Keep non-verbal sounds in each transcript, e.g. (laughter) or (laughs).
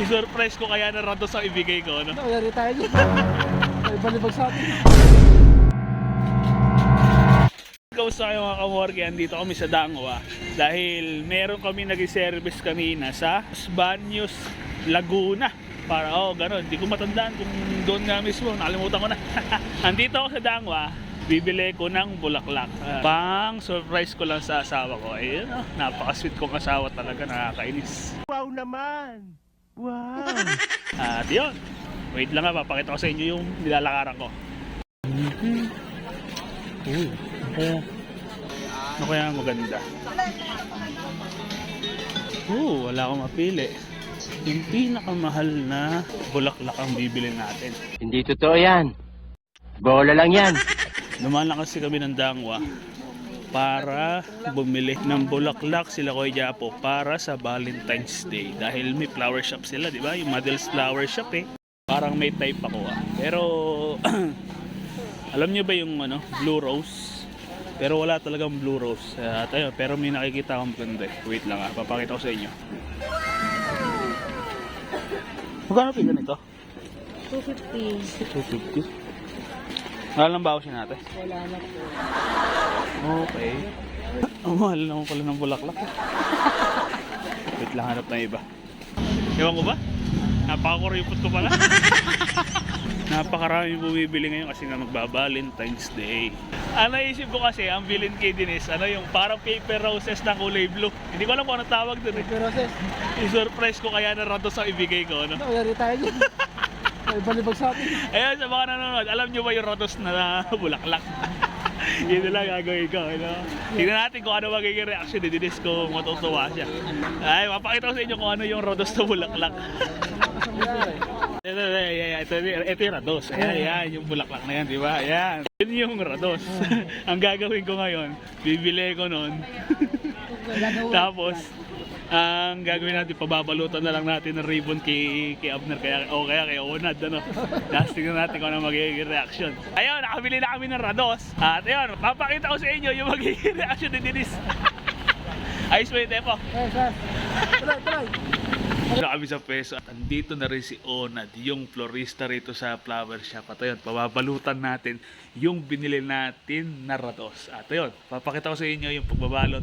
I-surprise ko kaya na rados ang ibigay ko, no? Ano, yari tayo dyan. May balibag sa atin. Kamusta kayo mga kamorge? Andito kami sa Dangwa dahil meron kami nag-service kanina sa Banyos, Laguna. Para, oh, ganun. Hindi ko matandaan kung doon nga mismo. Nakalimutan ko na. (laughs) Andito ako sa Dangwa. Bibili ko ng bulaklak. Ah, pang surprise ko lang sa asawa ko. Ayun, oh, napaka-sweet kong asawa talaga. Nakakainis. Wow naman! Wow! (laughs) At yun. Wait lang nga, papakita ko sa inyo yung nilalakaran ko. Uy, kaya... Ano kaya ang maganda? Oo, wala akong mapili. Yung pinakamahal na bulaklak ang bibili natin. Hindi totoo yan. Bola lang yan. Dumaan lang kasi kami ng Dangwa para bumili ng bulaklak sila Kuya Japo para sa Valentine's Day. Dahil may flower shop sila, di ba? Yung Model's Flower Shop eh. Parang may type ako ah. Pero (clears throat) alam niyo ba yung ano, Blue Rose? Pero wala talagang Blue Rose. Uh, tayo, pero may nakikita akong ganda eh. Wait lang ah, papakita ko sa inyo. Magkano pa ganito? 250. 250. Mahal ng bawas natin. Wala na po. Okay. Ang mahal naman pala ng bulaklak. Wait lang, hanap na iba. Ewan ko ba? Napaka-kuripot ko pala. Napakarami bumibili ngayon kasi nga magba-Valentine's Day. Ang naisip ko kasi, ang bilin kay Denise, ano yung parang paper roses na kulay blue. Hindi ko alam kung ano tawag dun eh. Pero sis, I-surprise ko kaya na rados ang ibigay ko. No? ano, yari tayo May balibag sa atin. Ayun, sa mga nanonood, alam nyo ba yung rados na bulaklak? (laughs) Yun lang gagawin ko. Ano? Tingnan natin kung ano magiging reaction ni Denise kung matutuwa siya. Ay, mapakita ko sa inyo kung ano yung rados na bulaklak. Ito, ito, ito yung rados. Ayan, ayan, yung bulaklak na yan, di ba? Ayan. Yun yung rados. (laughs) Ang gagawin ko ngayon, bibili ko nun. (laughs) Tapos, ang gagawin natin, pababalutan na lang natin ng ribbon kay, kay Abner kaya, o kaya kay Onad. Ano? (laughs) Tapos tingnan natin kung ano magiging reaction. Ayun, nakabili na kami ng Rados. At ayun, papakita ko sa inyo yung magiging (laughs) reaction ni Denise. (laughs) Ayos ba yung tempo? Eh, sis. Tuloy, sa peso at andito na rin si Onad, yung florista rito sa flower shop. At ayun, pababalutan natin yung binili natin na Rados. At ayun, papakita ko sa inyo yung pagbabalot.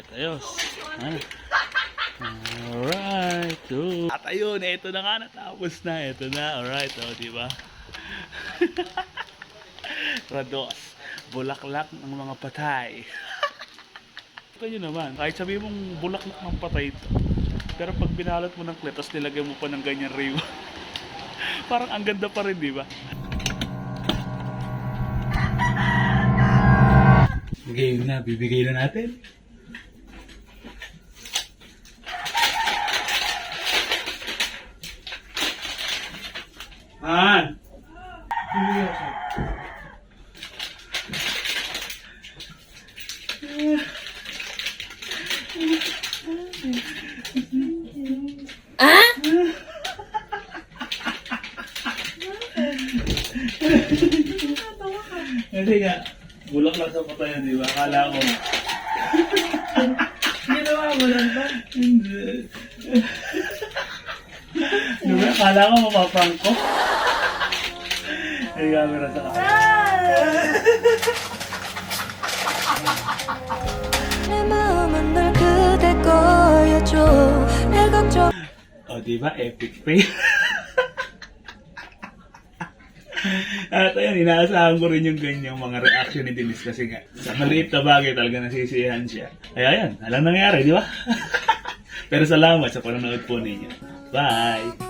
Alright, ayos. Ah. Alright, oh. At ayun, ito na nga natapos na. Ito na, alright, oh, di ba? (laughs) Rados, bulaklak ng mga patay. (laughs) Ito yun naman, kahit sabi mong bulaklak ng patay ito. Pero pag binalot mo ng clip, tapos nilagay mo pa ng ganyan ribbon. (laughs) Parang ang ganda pa rin, di ba? Game na, bibigay na natin. Hindi nga, bulaklak sa patayan, di ba? Akala ko. Ginawa mo lang ba? Hindi. Di ba? Akala ko mapaprank ko. Yung camera sa akin. o, oh, diba? Epic fail. At ayun, inaasahan ko rin yung ganyang mga reaction ni Denise kasi nga sa maliit na bagay talaga nasisiyahan siya. Ay ayun, alam nangyari, di ba? Pero salamat sa panonood po ninyo. Bye!